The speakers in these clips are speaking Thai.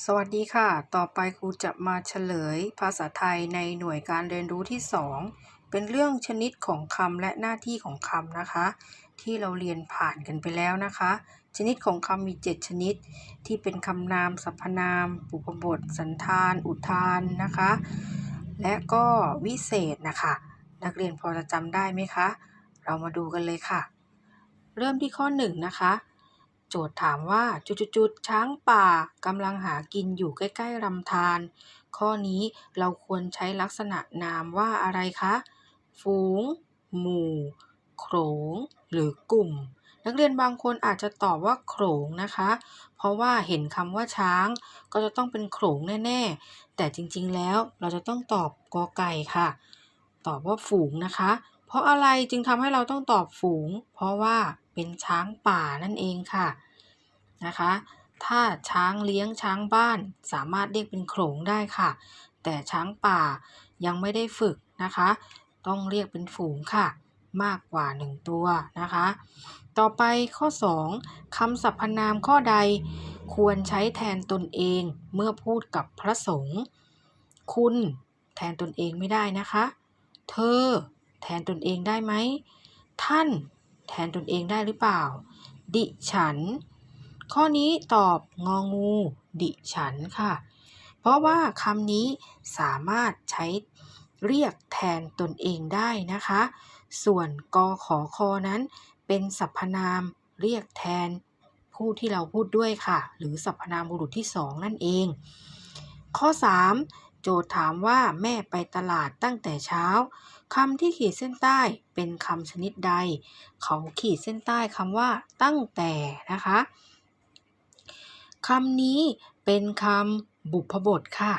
สวัสดีค่ะ ต่อไปครูจะมาเฉลยภาษาไทยในหน่วยการเรียนรู้ที่ 2 เป็นเรื่องชนิดของคำและหน้าที่ของคำนะคะ ที่เราเรียนผ่านกันไปแล้วนะคะ ชนิดของคำมี 7 ชนิด ที่เป็นคำนาม สรรพนาม ปุพบท สันธาน อุทานนะคะ และก็วิเศษนะคะ นักเรียนพอจะจำได้ไหมคะ เรามาดูกันเลยค่ะ เริ่มที่ข้อ 1 นะคะ โจทย์ถามว่าจุดๆๆช้างป่ากำลังหากินอยู่ใกล้ๆลำธารข้อนี้เราควรใช้ลักษณะนามว่าอะไรคะ ฝูง หมู่ โขลงหรือกลุ่ม นักเรียนบางคนอาจจะตอบว่าโขลงนะคะ เพราะว่าเห็นคำว่าช้าง ก็จะต้องเป็นโขลงแน่ๆ แต่จริงๆแล้วเราจะต้องตอบกอไก่ค่ะ ตอบว่าฝูงนะคะ เพราะอะไรจึงทำให้เราต้องตอบฝูง เพราะว่าเป็นช้างป่านั่นเองค่ะ นะคะ ถ้าช้างเลี้ยงช้างบ้านสามารถเรียกเป็นโขลงได้ค่ะ แต่ช้างป่ายังไม่ได้ฝึกนะคะ ต้องเรียกเป็นฝูงค่ะ มากกว่า 1 ตัวนะคะ ต่อไปข้อ 2คำสรรพนามข้อใดควรใช้แทนตนเองเมื่อพูดกับพระสงฆ์คุณแทนตนเองไม่ได้นะคะ เธอ แทนตนเองได้ไหม ท่าน แทนตนเองได้หรือเปล่า ดิฉัน ข้อนี้ตอบงองู ดิฉันค่ะ เพราะว่าคำนี้สามารถใช้เรียกแทนตนเองได้นะคะ ส่วนกขอคอนั้น เป็นสรรพนามเรียกแทนผู้ที่เราพูดด้วยค่ะ หรือสรรพนามบุรุษที่สองนั่นเอง ข้อ 3 โจทย์ถามว่าแม่ไปตลาดตั้งแต่เช้าคำที่ขีดเส้นใต้เป็นคำชนิดใด เขาขีดเส้นใต้คำว่าตั้งแต่นะคะ คำนี้เป็นคำบุพบทค่ะ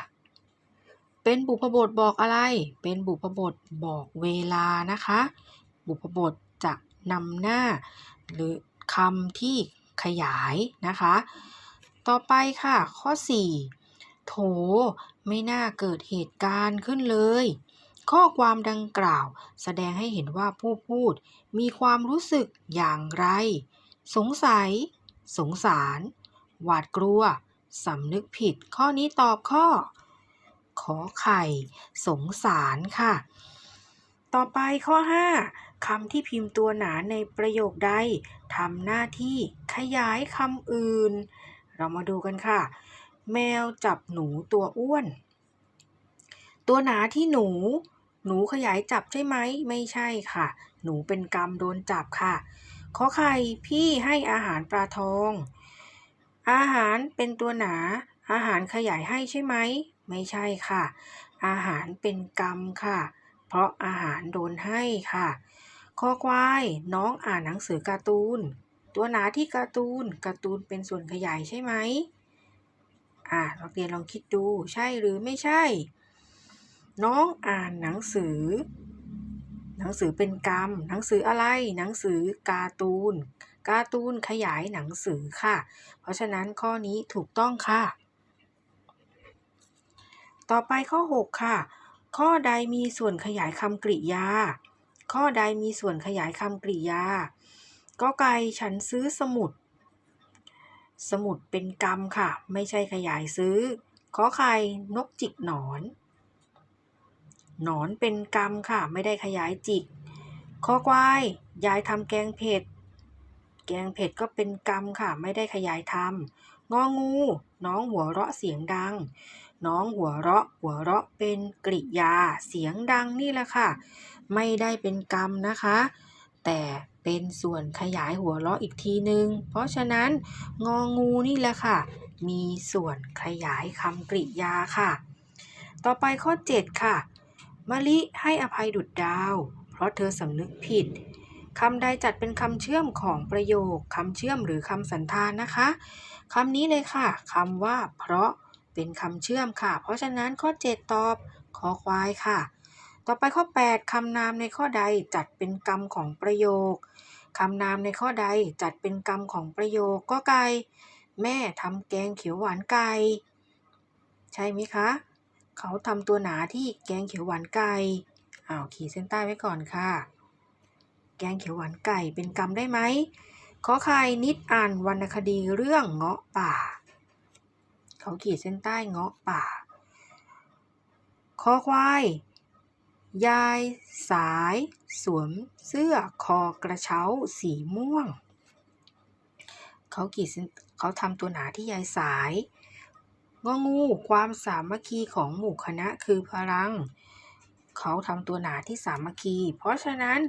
เป็นบุพบทบอกอะไร เป็นบุพบทบอกเวลานะคะ บุพบทจะนำหน้า หรือคำที่ขยายนะคะ ต่อไปค่ะ ข้อ 4 โถ ไม่น่าเกิดเหตุการณ์ขึ้นเลย ข้อความดังกล่าวแสดงให้เห็นว่าผู้พูดมีความรู้สึกอย่างไร สงสัย สงสาร หวาดกลัว สำนึกผิด ข้อนี้ตอบข้อ ขอไข่ สงสารค่ะ ต่อไปข้อ 5คำที่พิมพ์ตัวหนาในประโยคใดทำหน้าที่ขยายคำอื่น เรามาดูกันค่ะ แมวจับหนูตัวอ้วน ตัวหนาที่หนู หนูขยายจับใช่ไหม ไม่ใช่ค่ะ หนูเป็นกรรมโดนจับค่ะขอไข่พี่ให้อาหารปลาทอง อาหารเป็นตัวหนา อาหารขยายให้ใช่ไหม ไม่ใช่ค่ะ อาหารเป็นกรรมค่ะ เพราะอาหารโดนให้ค่ะคอควายน้องอ่านหนังสือการ์ตูน ตัวหนาที่การ์ตูนการ์ตูนเป็นส่วนขยายใช่ไหมอ่านักเรียนลองคิดดูใช่หรือไม่ใช่ น้องอ่านหนังสือ หนังสือเป็นกรรม หนังสืออะไร หนังสือการ์ตูน การ์ตูนขยายหนังสือค่ะ เพราะฉะนั้นข้อนี้ถูกต้องค่ะ ต่อไปข้อ 6 ค่ะ ข้อใดมีส่วนขยายคำกริยา ข้อใดมีส่วนขยายคำกริยา ก็ไก่ฉันซื้อสมุด สมุดเป็นกรรมค่ะ ไม่ใช่ขยายซื้อ ขอไข่นกจิกหนอน หนอนเป็นกรรมค่ะ ไม่ได้ขยายจิก ข้อควายยายทำแกงเผ็ด แกงเผ็ดก็เป็นกรรมค่ะ ไม่ได้ขยายทำงองู น้องหัวเราะเสียงดัง น้องหัวเราะ หัวเราะเป็นกริยา เสียงดังนี่แหละค่ะ ไม่ได้เป็นกรรมนะคะ แต่เป็นส่วนขยายหัวเราะอีกทีนึง เพราะฉะนั้น งองูนี่แหละค่ะ มีส่วนขยายคำกริยาค่ะ ต่อไปข้อ 7 ค่ะมะลิให้อภัยดุดดาว เพราะเธอสำนึกผิด คำใดจัดเป็นคำเชื่อมของประโยคคำเชื่อมหรือคำสันธานนะคะคำนี้เลยค่ะคำว่า เพราะเป็นคำเชื่อมค่ะ เพราะฉะนั้นข้อ 7 ตอบขอควายค่ะ ต่อไปข้อ 8 คำนามในข้อใดจัดเป็นกรรมของประโยคคำนามในข้อใดจัดเป็นกรรมของประโยคก็ไก่แม่ทำแกงเขียวหวานไก่ใช่ไหมคะเขาทำตัวหนาที่แกงเขียวหวานไก่อ้าวขีดเส้นใต้ไว้ก่อนค่ะ แกงเขียวหวานไก่เป็นกรรมได้ไหมขอไข่นิดอ่านวรรณคดีเรื่องเงาะป่า เขาขีดเส้นใต้เงาะป่าคอควาย ยายสาย สวมเสื้อคอกระเช้าสีม่วง เขาขีดเส้นเขาทำตัวหนาที่ยายสายงองู ความสามัคคีของหมู่คณะคือพลัง เขาทำตัวหนาที่สามัคคี เพราะฉะนั้น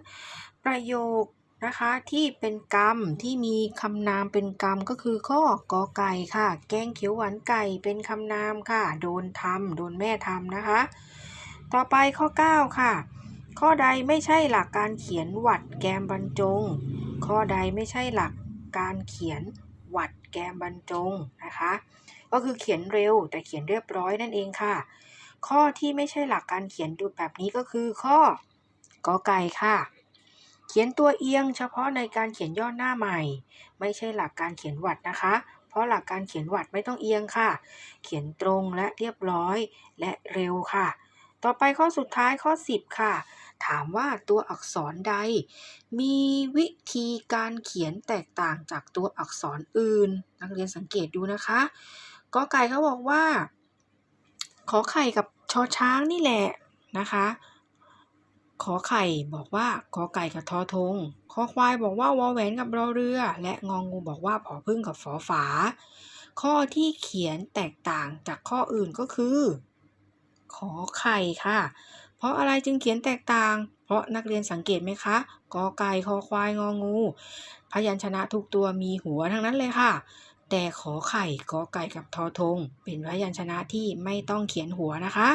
ประโยคนะคะที่เป็นกรรมที่มีคำนามเป็นกรรมก็คือข้อกอไก่ค่ะ แกงเขียวหวานไก่เป็นคำนามค่ะ โดนทำโดนแม่ทำนะคะ ต่อไปข้อ 9 ค่ะ ข้อใดไม่ใช่หลักการเขียนหวัดแกมบรรจง ข้อใดไม่ใช่หลักการเขียนหวัดแกมบรรจงนะคะ ก็คือเขียนเร็วแต่เขียนเรียบร้อยนั่นเองค่ะ ข้อที่ไม่ใช่หลักการเขียนดูแบบนี้ก็คือข้อกอไก่ค่ะ เขียนตัวเอียงเฉพาะในการเขียนย่อหน้าใหม่ ไม่ใช่หลักการเขียนวัดนะคะ เพราะหลักการเขียนวัดไม่ต้องเอียงค่ะ เขียนตรงและเรียบร้อยและเร็วค่ะ ต่อไปข้อสุดท้ายข้อ 10 ค่ะ ถามว่าตัวอักษรใด มีวิธีการเขียนแตกต่างจากตัวอักษรอื่น นักเรียนสังเกตดูนะคะกอไก่เขาบอกว่า ขอไข่กับชอช้างนี่แหละนะคะ ขอไข่บอกว่าขอไก่กับทอทงคอควายบอกว่าวอแหวนกับรอเรือ และงองูบอกว่าผอพึ่งกับฝอฝา ข้อที่เขียนแตกต่างจากข้ออื่นก็คือ ขอไข่ค่ะ เพราะอะไรจึงเขียนแตกต่าง เพราะนักเรียนสังเกตไหมคะกอไก่คอควายงองู พยัญชนะทุกตัวมีหัวทั้งนั้นเลยค่ะ แต่ขอไข่กอไก่กับทอทง เป็นพยัญชนะที่ไม่ต้องเขียนหัวนะคะ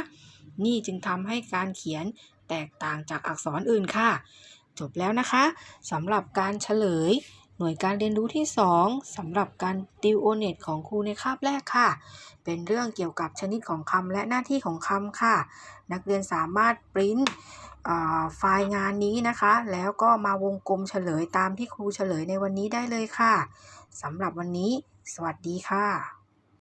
นี่จึงทำให้การเขียน แตกต่างจากอักษรอื่นค่ะ จบแล้วนะคะสำหรับการเฉลย หน่วยการเรียนรู้ที่ 2สำหรับการติวโอเน็ตของครูในคาบแรกค่ะ เป็นเรื่องเกี่ยวกับชนิดของคำและหน้าที่ของคำค่ะ นักเรียนสามารถปริ้นไฟล์งานนี้นะคะ แล้วก็มาวงกลมเฉลยตามที่ครูเฉลยในวันนี้ได้เลยค่ะสำหรับวันนี้ สวัสดีค่ะ